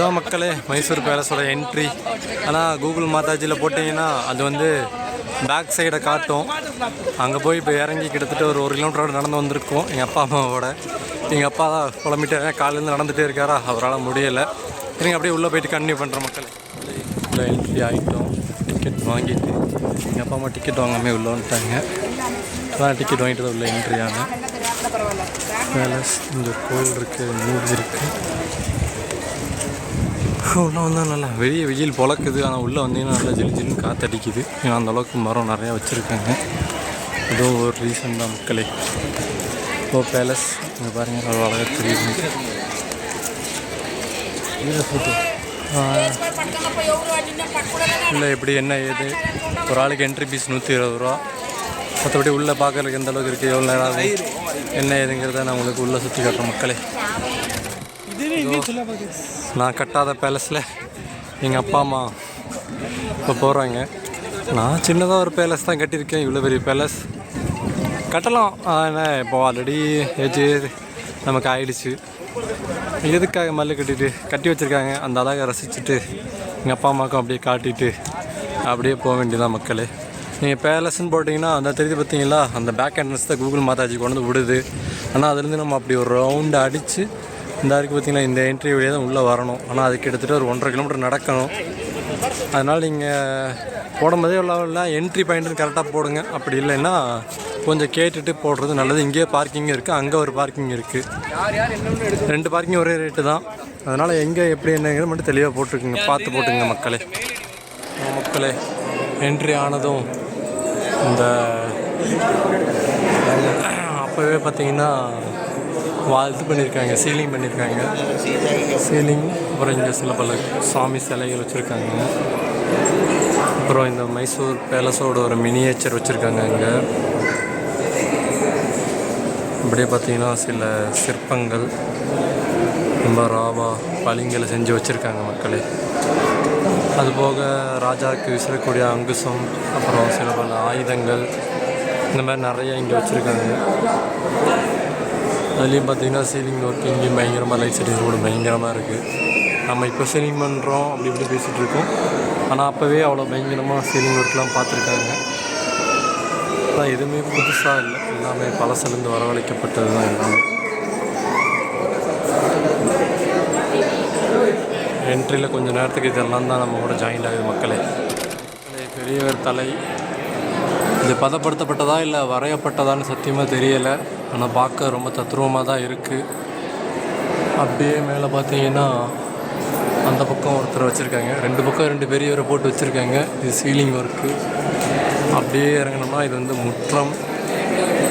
இதுதான் மக்களே மைசூர் பேலஸோட என்ட்ரி ஆனால் கூகுள் மாதாஜியில் போட்டிங்கன்னா அது வந்து பேக் சைடை காட்டும். அங்கே போய் இப்போ இறங்கி கிட்டத்தட்ட ஒரு ஒரு கிலோமீட்டரோட நடந்து வந்திருக்கோம். எங்கள் அப்பா அம்மாவோட. எங்கள் அப்பா தான் குழம்பிட்டு காலையிலேருந்து நடந்துகிட்டே இருக்காரா? அவரால் முடியலை. நீங்கள் அப்படியே உள்ளே போயிட்டு கண்டினியூ பண்ணுற மக்களே. உள்ளே என்ட்ரி ஆகிட்டோம் டிக்கெட் வாங்கிட்டு. எங்கள் அப்பா அம்மா டிக்கெட் வாங்காமல் உள்ளே வந்துட்டாங்க. அதான் டிக்கெட் வாங்கிட்டு தான் உள்ளே என்ட்ரி ஆனேன். பேலஸ் இந்த கோயில் இருக்குது மூவி இருக்குது உள்ளே வந்தால் நல்லா வெளியே வெயில் பொழக்குது. ஆனால் உள்ளே வந்தீங்கன்னா நல்லா ஜிலு ஜிலுன்னு காற்றடிக்குது ஏன்னா அந்த அளவுக்கு மரம் நிறையா வச்சுருக்காங்க. இதுவும் ஒரு ரீசன் தான் மக்களே. ஓ பேலஸ் இங்கே பாருங்கள் அவ்வளோ அழகாக தெரியுது. இல்லை எப்படி என்ன ஏது? ஒரு ஆளுக்கு என்ட்ரி ஃபீஸ் நூற்றி இருபது ரூபா. மற்றபடி உள்ளே பார்க்கறதுக்கு எந்த அளவுக்கு இருக்குது எவ்வளோ நேரம் ஆகும் என்ன ஏதுங்கிறத நான் உங்களுக்கு உள்ளே சுற்றி காட்டுறேன் மக்களே. நான் கட்டாத பேலஸில் எங்கள் அப்பா அம்மா இப்போ போகிறாங்க நான் சின்னதாக ஒரு பேலஸ் தான் கட்டியிருக்கேன். இவ்வளோ பெரிய பேலஸ் கட்டலாம். ஆனால் இப்போ ஆல்ரெடி ஏஜ் நமக்கு ஆயிடுச்சு. எதுக்காக மல்லு கட்டிட்டு கட்டி வச்சுருக்காங்க? அந்த அழகை ரசிச்சுட்டு எங்கள் அப்பா அம்மாவுக்கும் அப்படியே காட்டிட்டு அப்படியே போக வேண்டியதான் மக்களே. நீங்கள் பேலஸ்ன்னு போட்டிங்கன்னா அந்த தெரியுது பார்த்தீங்களா? அந்த பேக் என்ட்ரன்ஸ் தான் கூகுள் மாதாஜி கொண்டு வந்து விடுது. ஆனால் அதுலேருந்து நம்ம அப்படி ஒரு ரவுண்டு அடித்து இந்த இருக்குது பார்த்தீங்கன்னா இந்த என்ட்ரி வழியாக தான் உள்ளே வரணும். ஆனால் அது கிட்டத்தட்ட ஒரு ஒன்றரை கிலோமீட்டர் நடக்கணும். அதனால் நீங்கள் போடும்போதே உள்ள என்ட்ரி பாயிண்ட்டுன்னு கரெக்டாக போடுங்க. அப்படி இல்லைன்னா கொஞ்சம் கேட்டுட்டு போடுறது நல்லது. இங்கேயே பார்க்கிங் இருக்குது அங்கே ஒரு பார்க்கிங் இருக்குது ரெண்டு பார்க்கிங் ஒரே ரேட்டு தான். அதனால் எங்கே எப்படி என்னங்கிறது மட்டும் தெளிவாக போட்டுருக்குங்க பார்த்து போட்டுங்க மக்களே. மக்களே என்ட்ரி ஆனதும் இந்த அப்போவே பார்த்தீங்கன்னா வாழ்த்து இது பண்ணியிருக்காங்க சீலிங் பண்ணியிருக்காங்க. சீலிங் அப்புறம் இங்கே சில பல சாமி சிலைகள் வச்சுருக்காங்க. அப்புறம் இந்த மைசூர் பேலஸோட ஒரு மினியேச்சர் வச்சுருக்காங்க இங்கே. அப்படியே பார்த்தீங்கன்னா சில சிற்பங்கள் ரொம்ப ராவா பளிங்களை செஞ்சு வச்சுருக்காங்க மக்களே. அதுபோக ராஜாவுக்கு விசிறக்கூடிய அங்குசம் அப்புறம் சில பல ஆயுதங்கள் இந்த மாதிரி நிறைய இங்கே வச்சுருக்காங்க. அதுலேயும் பார்த்தீங்கன்னா சீலிங் ஒர்க் இங்கேயும் பயங்கரமாக லைட் செட்டிங்ஸ் கூட பயங்கரமாக இருக்குது நம்ம இப்போ சீலிங் பண்ணுறோம் அப்படி இப்படி பேசிகிட்டு இருக்கோம். ஆனால் அப்போவே அவ்வளோ பயங்கரமாக சீலிங் ஒர்க்லாம் பார்த்துருக்காங்க. அதான் எதுவுமே புதுசாக இல்லை. எல்லாமே பழசுலேருந்து வரவழைக்கப்பட்டது தான் எல்லாமே என்ட்ரியில் கொஞ்சம் நேரத்துக்கு இதெல்லாம் தான் நம்ம கூட ஜாயின் ஆகுது மக்களே. மக்களே, பெரியவர் தலை. இது பதப்படுத்தப்பட்டதா இல்லை வரையப்பட்டதான்னு சத்தியமாக தெரியலை. ஆனால் பார்க்க ரொம்ப தத்ரூபமாக தான் இருக்குது அப்படியே மேலே பார்த்தீங்கன்னா அந்த பக்கம் ஒருத்தர் வச்சுருக்காங்க. ரெண்டு பக்கம் ரெண்டு பெரியவரை போட்டு வச்சுருக்காங்க. இது சீலிங் ஒர்க்கு அப்படியே இறங்கினோம்னா இது வந்து முற்றம்.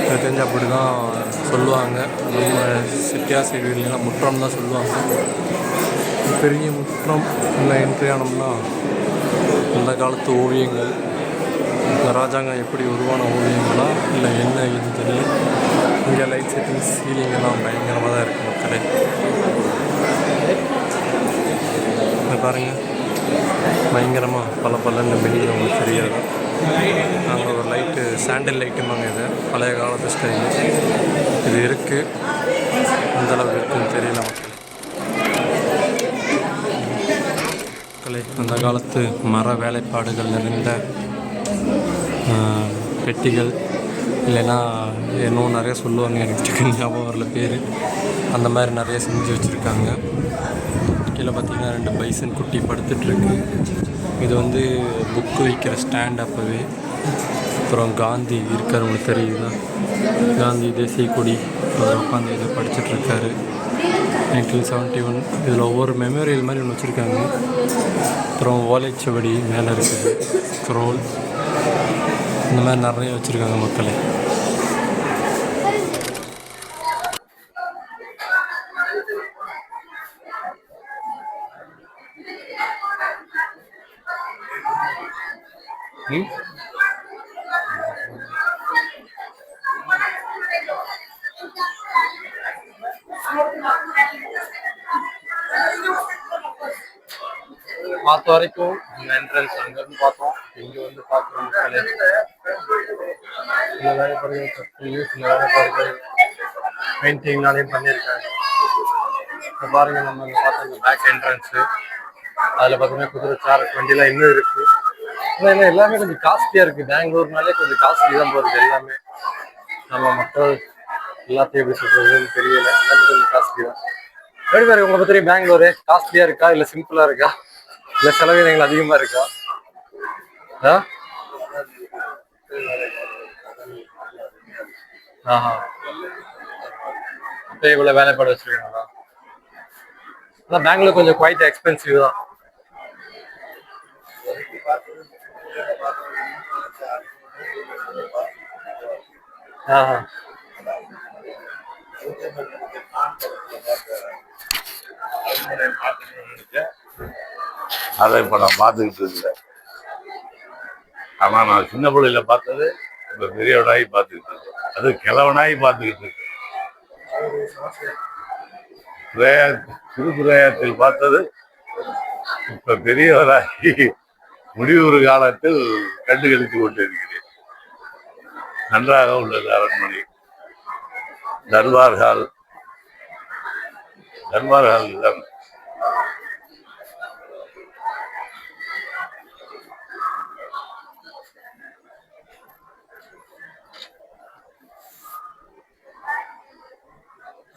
எனக்கு தெரிஞ்சு அப்படி தான் சொல்லுவாங்க. நம்ம சிட்டியா சைடுலாம் முற்றம் தான் சொல்லுவாங்க. பெரிய முற்றம் இல்லை என்ட்ரி ஆனோம்னா அந்த காலத்து ஓவியங்கள் இந்த ராஜாங்கம் எப்படி உருவான ஓவியங்களா இல்லை என்ன இது தெரியல. இங்கே லைட் செட்டிங் சீலிங் எல்லாம் பயங்கரமாக தான் இருக்குது மக்களே. இங்க பாருங்க. பயங்கரமாக பல பலன்னு வெளியில் உங்களுக்கு தெரியாது. நாங்கள் ஒரு லைட்டு சாண்டில் லைட்டுமாங்க இது. பழைய காலத்து ஸ்டைல் இது இருக்குது எந்த அளவுக்கு இருக்குன்னு தெரியல மக்கள். மக்களே அந்த காலத்து மர வேலைப்பாடுகள் நிறைந்த பெட்டிகள் இல்லைன்னா இன்னும் நிறைய சொல்லுவாங்க எனக்கு சிக்கன் ஞாபகம் வரல பேர். அந்த மாதிரி நிறைய செஞ்சு வச்சுருக்காங்க. கீழே பார்த்தீங்கன்னா ரெண்டு பைசன் குட்டி படுத்துட்ருக்கு இது வந்து புக்கு வைக்கிற ஸ்டாண்ட் அப்போவே. அப்புறம் காந்தி இருக்கிறவங்களுக்கு தெரியுதா? காந்தி தேசிய கொடி. அவர் உட்காந்து இதை படிச்சுட்ருக்காரு நைன்டீன் செவன்ட்டி ஒன் இதில் ஒவ்வொரு மெமோரியல் மாதிரி ஒன்று வச்சுருக்காங்க. அப்புறம் ஓலைச்சுவடி மேலே இருக்குது. ஸ்க்ரோல் இந்த மாதிரி நிறைய வச்சுருக்காங்க மக்களை. பார்த்த வரைக்கும் என்ட்ரன்ஸ் அங்கேருந்து பார்த்தோம். இங்கே வந்து பார்க்குறோம் மக்களே. சில வேலைப்பாடுகள் கற்று சில வேலைப்பாடுகள் பெயிண்டிங்னாலையும் பண்ணியிருக்காங்க. பாருங்க நம்ம இங்க பார்த்த இந்த பேக் என்ட்ரன்ஸு அதில் பார்த்தீங்கன்னா குதிரை சார் வண்டிலாம் இன்னும் இருக்கு. ஏன்னா எல்லாமே கொஞ்சம் காஸ்ட்லியாக இருக்கு. பெங்களூர்னாலே கொஞ்சம் காஸ்ட்லி தான் போகுது எல்லாமே. நம்ம மக்கள் எல்லாத்தையும் எப்படி சொல்றதுன்னு தெரியல. எல்லாமே கொஞ்சம் காஸ்ட்லி தான். எப்படி பாருங்க உங்களை பற்றி பெங்களூரு காஸ்ட்லியாக இருக்கா? இல்லை சிம்பிளாக இருக்கா? இல்லை செலவினங்கள் அதிகமாக இருக்கா? ஆ? ஆஹா. இப்போ இவ்வளோ வேலைப்பாடு வச்சிருக்காங்களா? பெங்களூர் கொஞ்சம் குவைட் எக்ஸ்பென்சிவ் தான். அதை இப்போ நான் பார்த்துக்கிட்டு இருக்கேன். ஆனால் நான் சின்ன பிள்ளையில பார்த்தது இப்போ பெரியவனாகி பார்த்துக்கிட்டு இருக்கேன். அது கிழவனாகி பார்த்துக்கிட்டு இருக்கேன். பிரயா சிறு பார்த்தது இப்போ பெரியவராகி முடிவுறு காலத்தில் கண்டுகளித்து கொண்டிருக்கிறேன். நன்றாக உள்ளது அரண்மனை. தர்பார் ஹால் தான்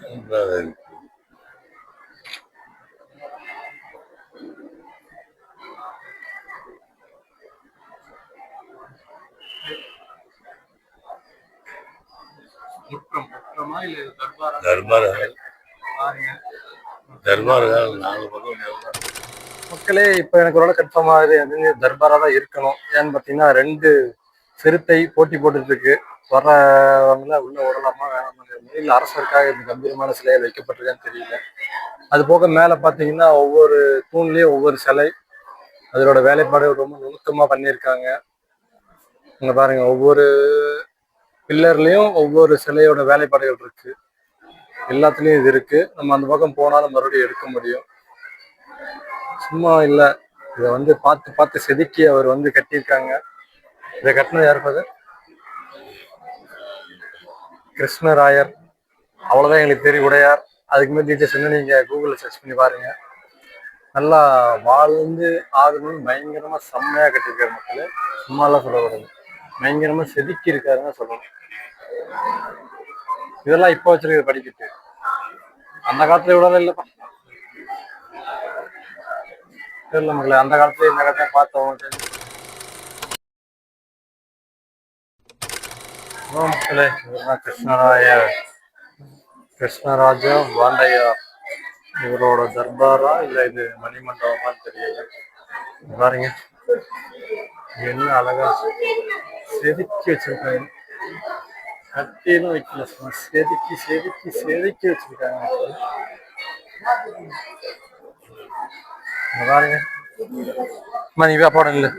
நன்றாக இருக்கு. தர்பாரா? தர்பார். நாலு பக்கம் மக்களே இப்போ எனக்கு ஒரு கன்ஃபார்ம் ஆகுது. அது தர்பாரா தான் இருக்கணும். ஏன்னு பார்த்தீங்கன்னா ரெண்டு சிறுத்தை போட்டி போட்டுட்டு இருக்கு வர்றவங்கள உள்ள விடலாமா வேணாமா இல்லை அரசருக்காக இந்த கம்பீரமான சிலைகள் வைக்கப்பட்டிருக்கான்னு தெரியல. அது போக மேலே பார்த்தீங்கன்னா ஒவ்வொரு தூண்லேயும் ஒவ்வொரு சிலை. அதோட வேலைப்பாடு ரொம்ப நுணுக்கமாக பண்ணியிருக்காங்க. இங்க பாருங்க ஒவ்வொரு பில்லர்லேயும் ஒவ்வொரு சிலையோட வேலைப்பாடுகள் இருக்கு. எல்லாத்துலேயும் இது இருக்கு. நம்ம அந்த பக்கம் போனாலும் மறுபடியும் எடுக்க முடியும். சும்மா இல்லை. இதை வந்து பார்த்து பார்த்து செதுக்கி அவர் வந்து கட்டியிருக்காங்க. இதை கட்டினது யார் ஃபாதர் கிருஷ்ணராயர். அவ்வளோதான் எங்களுக்கு தெரியும். உடையார். அதுக்கு மேலே டீட்டெயில்ஸ் வந்து நீங்கள் கூகுளில் சர்ச் பண்ணி பாருங்க. நல்லா வாழ்ந்து ஆகணும்னு பயங்கரமாக செம்மையாக கட்டியிருக்காரு மக்கள். சும்மாலாம் சொல்லக்கூடாது. பயங்கரமா செதுக்கி இருக்காருன்னு சொல்லணும். இதெல்லாம் இப்போ வச்சிருக்கிற படிக்கிட்டு. அந்த காலத்துல இவ்வளவு இல்லப்பா. தெரியல மக்களே அந்த காலத்துல இந்த காலத்தை பார்த்தவங்க மக்களே கிருஷ்ணராய கிருஷ்ணராஜ வாண்டையா. இவரோட தர்பாரா இல்ல இது மணிமண்டபமான்னு தெரியல. பாருங்க. என்ன அழகா செதுக்கி வச்சிருக்காங்க. கட்டியெல்லாம் வைக்கல சும்மா செதுக்கி செதுக்கி செதுக்கி வச்சிருக்காங்க. மக்களே. பாருங்க. அம்மா, நீ இல்லை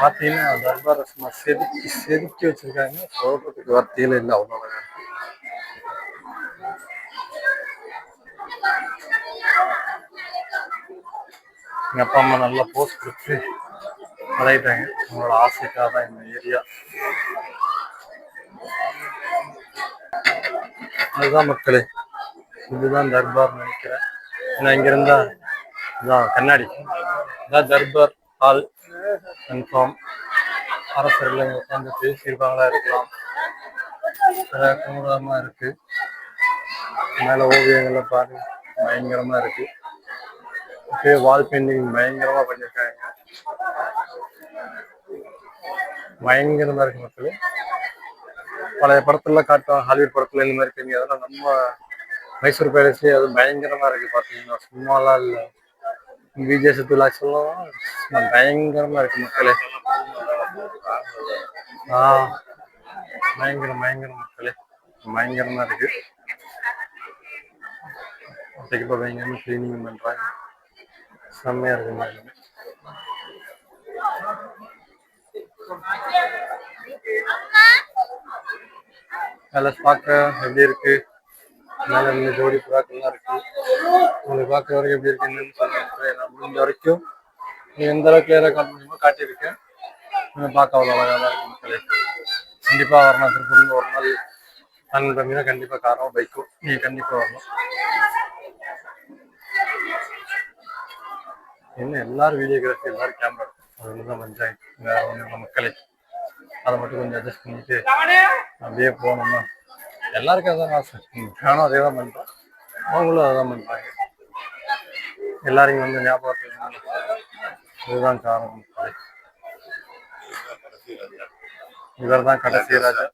பார்த்தீங்கன்னா தர்பார் சும்மா செதுக்கி செதுக்கி வச்சிருக்காங்க. சொல்றதுக்கு வார்த்தையில இல்லை அவ்வளோ எங்கள் எங்க அப்பா அம்மா நல்லா போஸ்ட் கொடுத்து பழகிட்டாங்க. அவங்களோட ஆசைக்காக தான் இந்த ஏரியா அதுதான் மக்களே இதுதான் தர்பார் நினைக்கிறேன். நான் இங்க இருந்தா இதான் கண்ணாடி. இதான் தர்பார் ஹால் கன்ஃபார்ம் அரசர்கள் இங்க உட்காந்து பேசியிருப்பாங்களா இருக்கலாம். குமுதமா இருக்கு. மேல ஓவியங்களை பாருங்க. பயங்கரமா இருக்கு. அப்படியே வால் பெயிண்டிங் பயங்கரமா பண்ணியிருக்காங்க. பயங்கரமா இருக்கு மக்களே. பழைய படத்துல காட்டும் ஹாலிவுட் படத்துல இந்த மாதிரி இருக்கீங்க அதெல்லாம் நம்ம மைசூர் பேலஸ் அது பயங்கரமா இருக்கு பாத்தீங்கன்னா. சும்மாலாம் இல்ல. விஜய் சத்துலா சும்மா பயங்கரமா இருக்கு மக்களே. ஆஹ் பயங்கரம் பயங்கரம் மக்களே. பயங்கரமா இருக்கு. இப்போ பயங்கரமா கிளீனிங் பண்றாங்க. செம்மையா இருக்கு பேலஸ் பார்க்க எப்படி இருக்கு? மேல இந்த ஜோடி புறாக்கள்லாம் இருக்கு. உங்களுக்கு பார்க்க வரைக்கும் எப்படி இருக்கு என்னன்னு சொல்லுங்க நான் முடிஞ்ச வரைக்கும் நீ எந்த அளவுக்கு கிளியராக காட்ட முடியுமோ காட்டியிருக்கேன். நீங்க பார்க்க அவ்வளோ அழகாக இருக்கும் இருக்கு மக்களே. கண்டிப்பா வரணும். திருப்பூர்ல ஒரு நாள் அன்பு பண்ணீங்கன்னா கண்டிப்பா காரோ பைக்கும். நீ கண்டிப்பா வரணும். இன்னும் எல்லாரும் வீடியோகிராஃபி எல்லாரும் கேமரா அது ஒன்று தான் பஞ்சாயத்து வேற ஒன்றும் இல்லை மக்களே. அதை மட்டும் கொஞ்சம் அட்ஜஸ்ட் பண்ணிட்டு அப்படியே போனோம்னா எல்லாருக்கும் அதான் ஆசை. நானும் அதே தான் பண்ணுறேன் அவங்களும் அதான் பண்ணுறாங்க எல்லாரையும் வந்து ஞாபகத்தில் இதுதான் காரணம் இவர் தான் கடைசி ராஜா.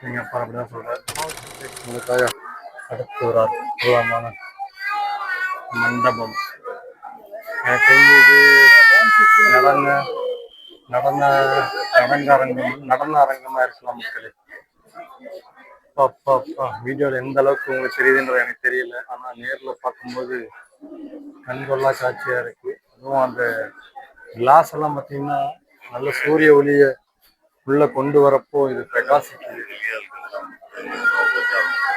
நீங்க அப்பா அப்படிதான் சொல்றாரு. அடுத்து ஒரு அற்புதமான மண்டபம். எனக்கு தெரிஞ்சு இது நடன நடன நடன அரங்கம் நடன அரங்கமா இருக்கலாம் மக்களே. அப்பா அப்பா எந்த அளவுக்கு உங்களுக்கு தெரியுதுன்றது எனக்கு தெரியல. ஆனால் நேரில் பார்க்கும்போது கண்கொள்ளா காட்சியாக இருக்கு. அதுவும் அந்த கிளாஸ் எல்லாம் பார்த்தீங்கன்னா நல்ல சூரிய ஒளியை உள்ள கொண்டு வரப்போ இது பிரகாசிக்குது.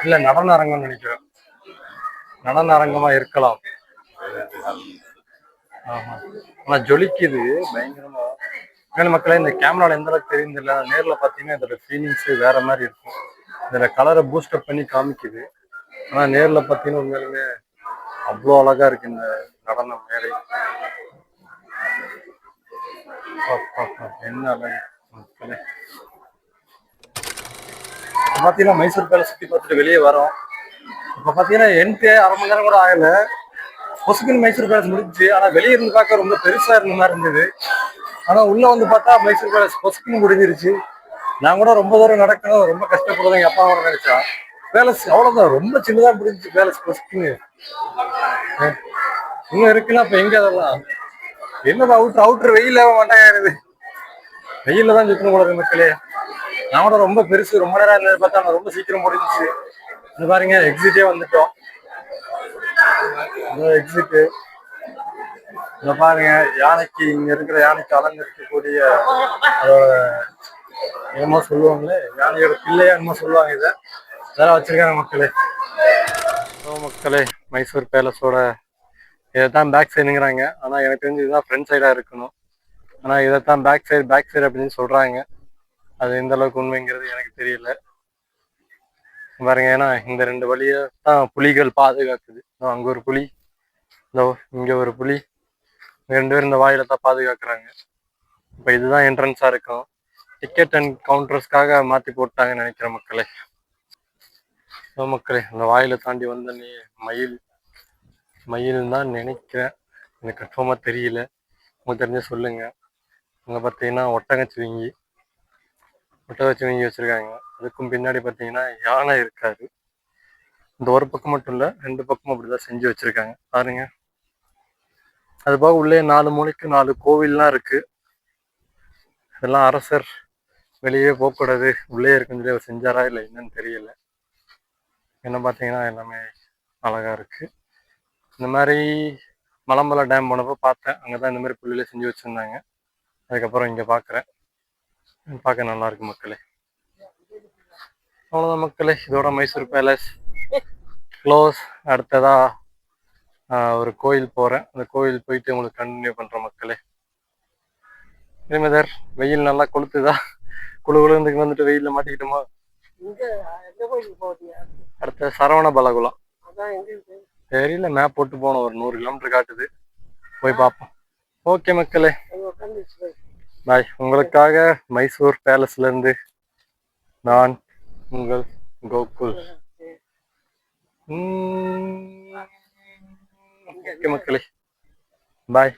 இல்லை நடன அரங்கம் நினைக்கிறேன். நடன அரங்கமா இருக்கலாம். ஆமா. ஆனா ஜொலிக்குது பயங்கரமா. உண்மையில மக்களே இந்த கேமரால எந்த அளவுக்கு தெரியும் நேர்ல பாத்தீங்கன்னா இதோட ஃபீலிங்ஸ் வேற மாதிரி இருக்கும். இதுல கலரை பூஸ்டப் பண்ணி காமிக்குது. ஆனா நேர்ல பாத்தீங்கன்னா உண்மையிலுமே அவ்வளோ அழகா இருக்கு இந்த நடனம் மேலே என்ன அழகு மக்களே. பாத்தீங்கன்னா மைசூர் பேலஸ் சுத்தி பார்த்துட்டு வெளியே வரோம். இப்போ பார்த்தீங்கன்னா என்ட்டு அரை மணி நேரம் கூட ஆகலை. பொசுக்குன்னு மைசூர் பேலஸ் முடிஞ்சுச்சு. ஆனால் வெளியே இருந்து பார்க்க ரொம்ப பெருசாக இருந்த மாதிரி இருந்தது. ஆனால் உள்ளே வந்து பார்த்தா மைசூர் பேலஸ் பொசுக்குன்னு முடிஞ்சிருச்சு. நான் கூட ரொம்ப தூரம் நடக்கணும். ரொம்ப கஷ்டப்படுறது எங்கள் அப்பா கூட நினைச்சா. பேலஸ் அவ்வளோதான் ரொம்ப சின்னதாக முடிஞ்சிச்சு பேலஸ் பொசுக்குன்னு. இன்னும் இருக்குன்னா இப்போ எங்கே அதெல்லாம்? என்னது அவுட்ரு அவுட்ரு வெயில மாட்டாங்கிறது வெயிலில் தான் சுற்றணும் போல மக்களே. நான் கூட ரொம்ப பெருசு. ரொம்ப நேரம் இருந்தது பார்த்தா நான் ரொம்ப சீக்கிரம் முடிஞ்சிச்சு. இந்த பாருங்க எக்ஸிட்டே வந்துட்டோம். எக்ஸிட்டு இந்த பாருங்க யானைக்கு இங்க இருக்கிற யானைக்கு அலங்கரிக்கக்கூடிய என்னமோ சொல்லுவாங்களே யானையோட பிள்ளையா என்னமோ சொல்லுவாங்க இதை. இதெல்லாம் வச்சிருக்காங்க மக்களே. ஓ மக்களே மைசூர் பேலஸோட இதைத்தான் பேக் சைடுங்கிறாங்க ஆனால் எனக்கு தெரிஞ்சு இதுதான் ஃப்ரண்ட் சைடாக இருக்கணும். ஆனால் இதைத்தான் பேக் சைடு பேக் சைடு அப்படின்னு சொல்கிறாங்க அது எந்த அளவுக்கு உண்மைங்கிறது எனக்கு தெரியல. பாருங்க ஏன்னா இந்த ரெண்டு வழியை தான் புலிகள் பாதுகாக்குது. அங்கே ஒரு புலி. இதோ இங்கே ஒரு புலி. ரெண்டு பேரும் இந்த வாயில தான் பாதுகாக்கிறாங்க. இப்போ இதுதான் என்ட்ரன்ஸாக இருக்கும். டிக்கெட் அண்ட் கவுண்டர்ஸ்க்காக மாற்றி போட்டாங்கன்னு நினைக்கிற மக்களே. மக்களே இந்த வாயில தாண்டி வந்த நீ மயில். மயில் தான் நினைக்கிறேன். எனக்கு கன்ஃபார்மாக தெரியல. உங்களுக்கு தெரிஞ்ச சொல்லுங்க. அங்கே பார்த்தீங்கன்னா ஒட்டகச்சிவிங்கி. ஒட்டகச்சிவிங்கி வச்சிருக்காங்க. அதுக்கும் பின்னாடி பார்த்தீங்கன்னா யானை இருக்காரு. இந்த ஒரு பக்கம் மட்டும் இல்ல ரெண்டு பக்கமும் அப்படிதான் செஞ்சு வச்சிருக்காங்க. பாருங்க. அது போக உள்ளே நாலு மூளைக்கு நாலு கோவில்லாம் இருக்கு. இதெல்லாம் அரசர் வெளியே போகக்கூடாது. உள்ளே இருக்குன்னு சொல்லி அவர் செஞ்சாரா இல்லை என்னன்னு தெரியல. என்ன பார்த்தீங்கன்னா எல்லாமே அழகா இருக்கு. இந்த மாதிரி மலம்பல டேம் போனப்போ பார்த்தேன். அங்கே தான் இந்த மாதிரி புள்ளியில செஞ்சு வச்சுருந்தாங்க. அதுக்கப்புறம் இங்கே பார்க்குறேன் பார்க்க நல்லா இருக்கு மக்களே. அவ்வளோதான் மக்களே. இதோட மைசூர் பேலஸ் க்ளோஸ். அடுத்ததா ஒரு கோயில் போகிறேன் அந்த கோயில் போயிட்டு உங்களுக்கு கண்டினியூ பண்ணுறேன் மக்களே. இனிமேதர் வெயில் நல்லா கொளுத்துதா? குழு குழுந்துக்கு வந்துட்டு வெயிலில் மாட்டிக்கிட்டோமா? அடுத்த சரவண பலகுலம் தெரியல மேப் போட்டு போனோம். ஒரு நூறு கிலோமீட்டர் காட்டுது. போய் பார்ப்போம். ஓகே மக்களே. பாய் உங்களுக்காக மைசூர் பேலஸ்ல இருந்து நான் உங்கள் கோகுல். ஓகே மக்களே. பாய்.